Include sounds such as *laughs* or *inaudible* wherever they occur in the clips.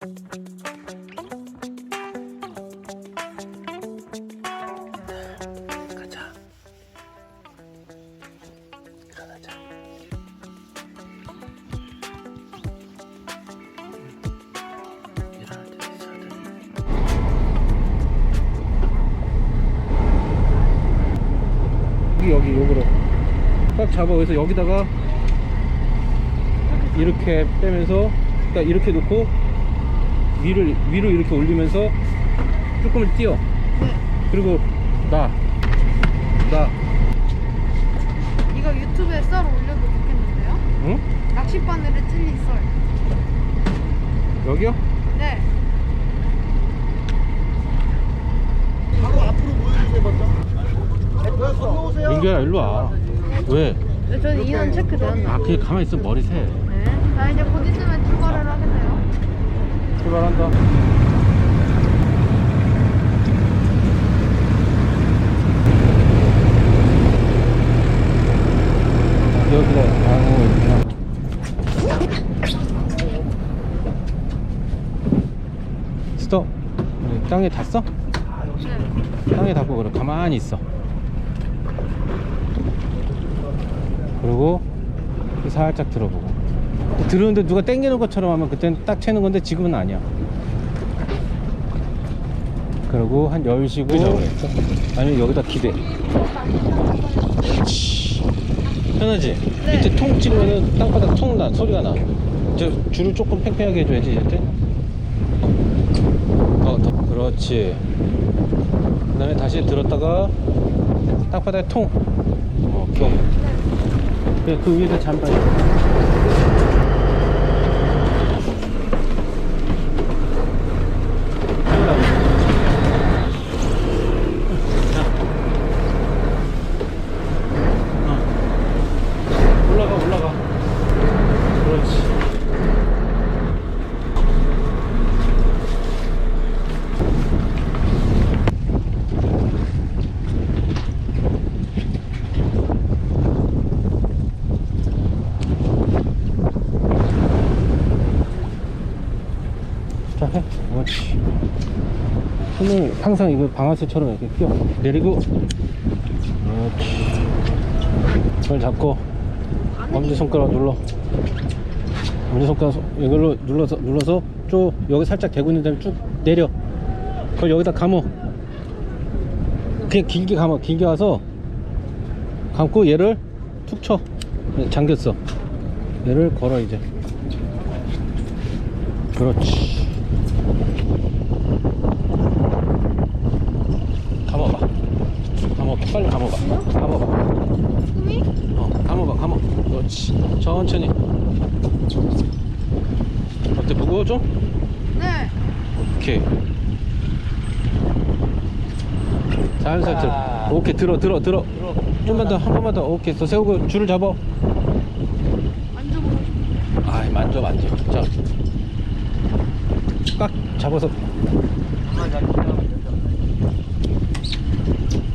가자. 여기 요거로. 딱 잡아. 그래서 여기다가 이렇게 빼면서 딱 이렇게 놓고 위를 위로 이렇게 올리면서 조금을 띄어 네. 그리고 나 나, 이거 유튜브에 썰 올려도 좋겠는데요? 응? 낚싯바늘에 찔린 썰. 여기요? 네. 바로 앞으로 보여주세요 먼저 민규야 일로 와. 왜? 네, 저는 인원 체크 되었나? 아 그냥 가만히 있으면 머리 새. 네. 자, 이제 곧 있으면 출발을. 출발한다. 여기다 방어 있구나. 스톱. 여기 땅에 닿았어? 네. 땅에 닿고 그래 가만히 있어. 그리고 살짝 들어보고. 들었는데 누가 땡기는 것처럼 하면 그때는 딱 채는 건데 지금은 아니야. 그리고 한 10시고 아니면 여기다 기대. 편하지? 네. 밑에 통 찍으면은 땅바닥 통 나, 소리가 나. 저 줄을 조금 팽팽하게 해줘야지, 이제. 어, 더, 그렇지. 그 다음에 다시 들었다가 땅바닥에 통. 오케이. 그래, 그 위에다 잠바. 올라가 올라가. 그렇지. 손을 항상 이거 방아쇠처럼 이렇게 끼워 내리고. 그렇지. 잡고 엄지손가락 눌러. 엄지손가락 소- 이걸로 눌러서 눌러서 쭉 여기 살짝 대고 있는 다음에 쭉 내려. 그걸 여기다 감어. 그냥 길게 감아. 길게 와서 감고 얘를 툭 쳐. 잠겼어. 얘를 걸어 이제. 그렇지. 감아봐. 감아 빨리 감아봐 감아봐 꿈이? 어, 감아봐, 감아. 그렇지. 천천히. 어때, 무거워 좀? 네. 오케이. 살살 들어. 오케이, 들어, 들어, 들어. 좀만 더, 한 번만 더. 오케이, 더 세우고 줄을 잡아. 만져보고. 아이, 만져, 만져. 자. 꽉 잡아서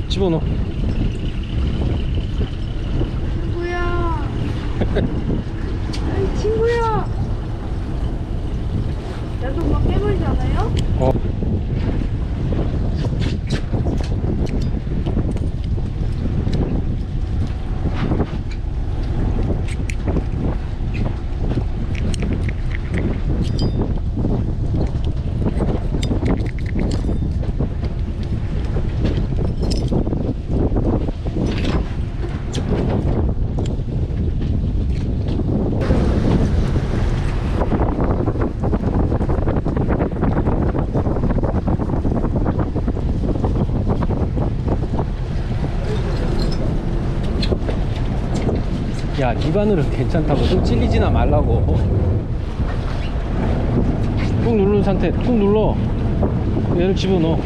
집어넣어. 친구야. 아이, 친구야. 야도 막 깨물지 않아요? 어. 야, 네 바늘은 괜찮다고. 좀 찔리지나 말라고. 꾹 누른 상태, 꾹 눌러. 얘를 집어넣어.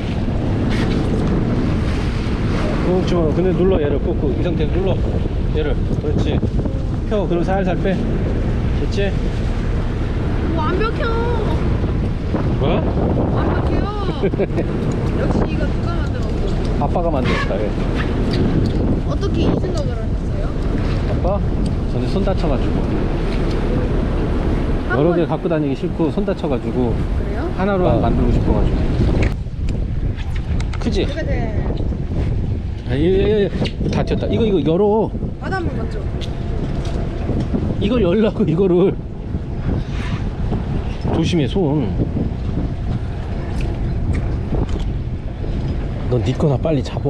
꾹 집어넣어. 근데 눌러, 얘를 꾹꾹. 이 상태에서 눌러. 얘를. 그렇지. 펴. 그리고 살살 빼. 됐지? 완벽해. 뭐? 완벽해요. *laughs* 역시 이거 누가 만들었어? 아빠가 만들었다, 얘. 어떻게 이 생각을 하셨어요? 아빠? 전에 손 다쳐가지고. 여러 번- 개 갖고 다니기 싫고 손 다쳐가지고 그래요? 하나로 만들고 싶어가지고 크지? 그래. 아, 예, 예, 예. 다 튀었다 이거 이거 열어 바닷물 맞죠? 이걸 열라고 이거를 조심해 손. 넌네 거나 빨리 잡어.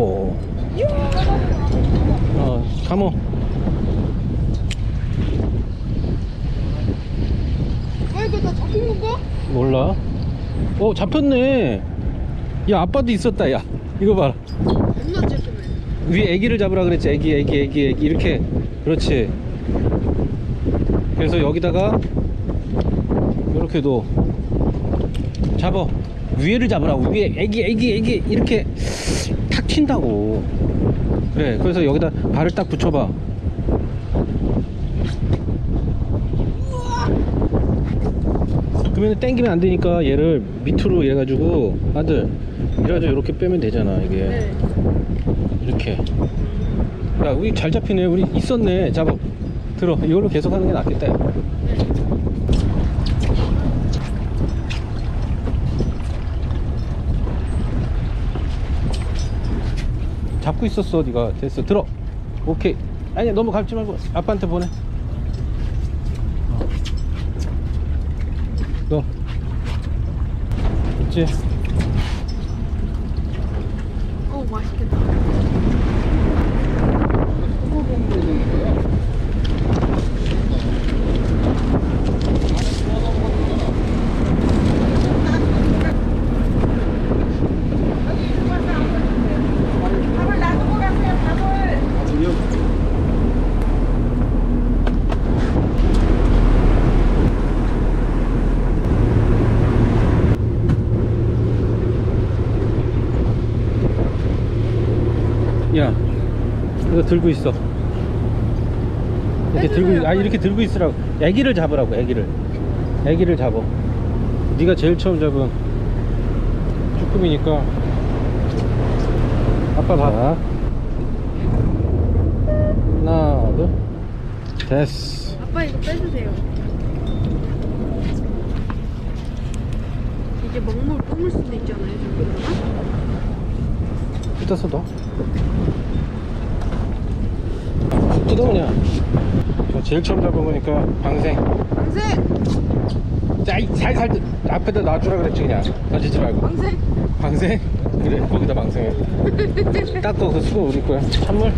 어, 감어. 아 이거 다 잡힌 건가? 몰라. 어, 잡혔네. 야, 아빠도 있었다, 야. 이거 봐라. 겁나. 위에 애기를 잡으라 그랬지. 애기, 애기, 애기, 애기. 이렇게. 그렇지. 그래서 여기다가 이렇게 둬. 잡어. 위에를 잡으라고. 위에 애기, 애기, 애기. 이렇게 탁 튄다고. 그래. 그래서 여기다 발을 딱 붙여봐. 그러면 땡기면 안 되니까 얘를 밑으로 해가지고 아들 이래 가지고 이렇게 빼면 되잖아 이게. 네. 이렇게. 야 우리 잘 잡히네. 우리 있었네. 잡아. 들어. 이걸로 계속 하는 게 낫겠다 야. 잡고 있었어 네가. 됐어. 들어. 오케이. 아니 너무 밟지 말고 아빠한테 보내 어. 너 있지 어 맛있겠다. 야, 이거 들고 있어. 이렇게 들고, 있- 아 이렇게 들고 있으라고. 애기를 잡으라고, 애기를. 애기를 잡어. 네가 제일 처음 잡은 쭈꾸미니까. 아빠 봐. 하나, 둘. 됐어. 아빠 이거 빼주세요. 이제 먹물 뿜을 수도 있잖아요. 저기다가. 뜯어서 넣어. 푹 뜯어 그냥. 저 제일 처음 잡은 거니까 방생. 방생! 자, 이 살살 뜯- 앞에다 놔주라 그랬지 그냥. 던지지 말고. 방생! 방생? 그래 거기다 방생해 *laughs* 닦고 그 수고 우리 거야 찬물?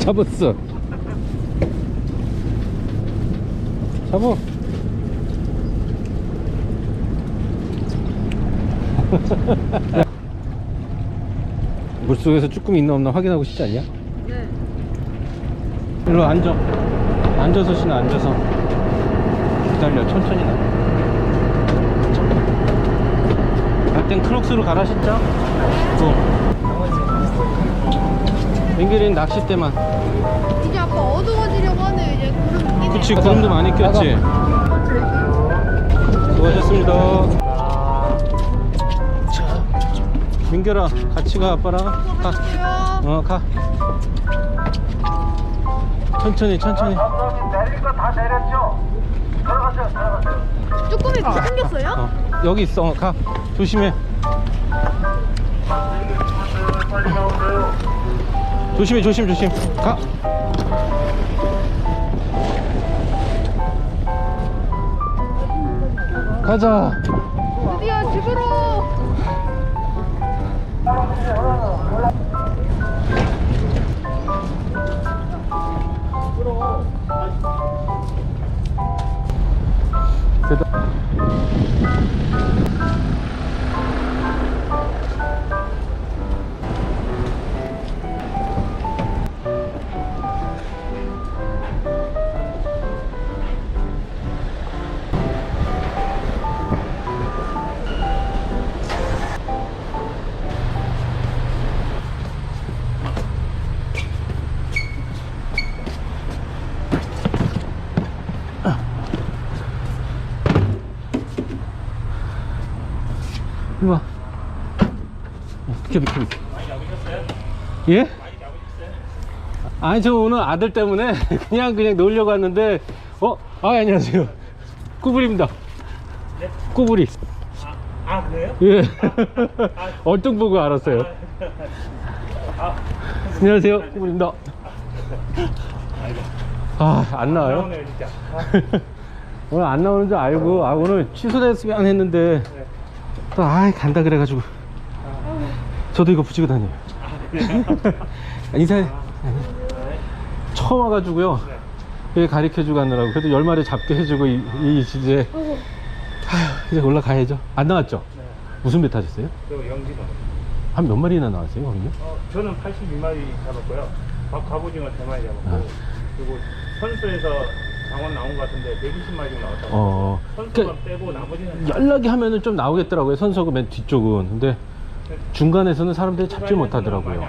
잡았어 잡어 *laughs* 물속에서 쭈꾸미 있나 없나 확인하고 싶지 않냐? 네. 일로 앉아. 앉아서 신어, 앉아서. 기다려, 천천히 나. 갈땐 크록스로 갈아 신자. 어. 민규리는 낚싯대만. 이제 아빠 어두워지려고 하네요. 이제 구름. 그치, 구름도 많이 꼈지. 수고하셨습니다. 자, 민결아, 같이 가, 아빠랑. 가. 가세요. 어, 가. 천천히, 천천히. 내릴 거 다 내렸죠? 들어가세요, 들어가세요. 쭈꾸미 뭐 생겼어요? 어, 여기 있어. 어, 가. 조심해. 빨리 나오세요. 조심해, 조심, 조심. 가. 가자. 드디어 집으로! 됐다. 비켜 비켜 비켜 예? 아니 저 오늘 아들 때문에 *laughs* 그냥 그냥 놀려고 왔는데 어? 아 안녕하세요 꾸불입니다 꾸불이 아 그래요? 예 *laughs* 얼뚱 보고 알았어요 안녕하세요 꾸불입니다 아안 나와요? 나오네요 진짜. *laughs* 오늘 안 나오는 줄 알고 아 오늘 취소됐으면 했는데 또아 간다 그래가지고 저도 이거 붙이고 다녀요 인사해 처음 와가지고요 여기 가르쳐주고 가느라고 그래도 열 마리 잡게 해주고 이, 이 이제 아휴, 이제 올라가야죠 안 나왔죠? 무슨 배 타셨어요? 저 영진호. 한몇 마리나 나왔어요 거기요? 어, 저는 82마리 잡았고요. 밥 갑오징어 3마리 잡았고 아. 그리고 선수에서 장원 나온 것 같은데 120마리 나왔다고. 어 선수만 그러니까 빼고 나머지는 연락이 하면은 좀 나오겠더라고요 선서그 맨 뒤쪽은 근데 중간에서는 사람들이 잡지 못하더라고요.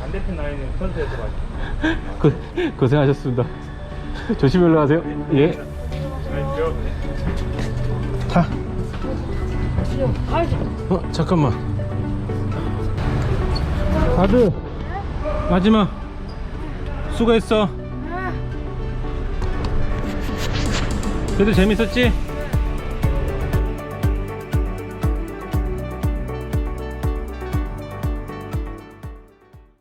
반대편 라인은 선수에서 많이. *laughs* 고, 고생하셨습니다. 조심히 올라가세요. 예. 타. 가야지. 어, 잠깐만. 아들. 마지막. 수고했어. 그래도 재밌었지?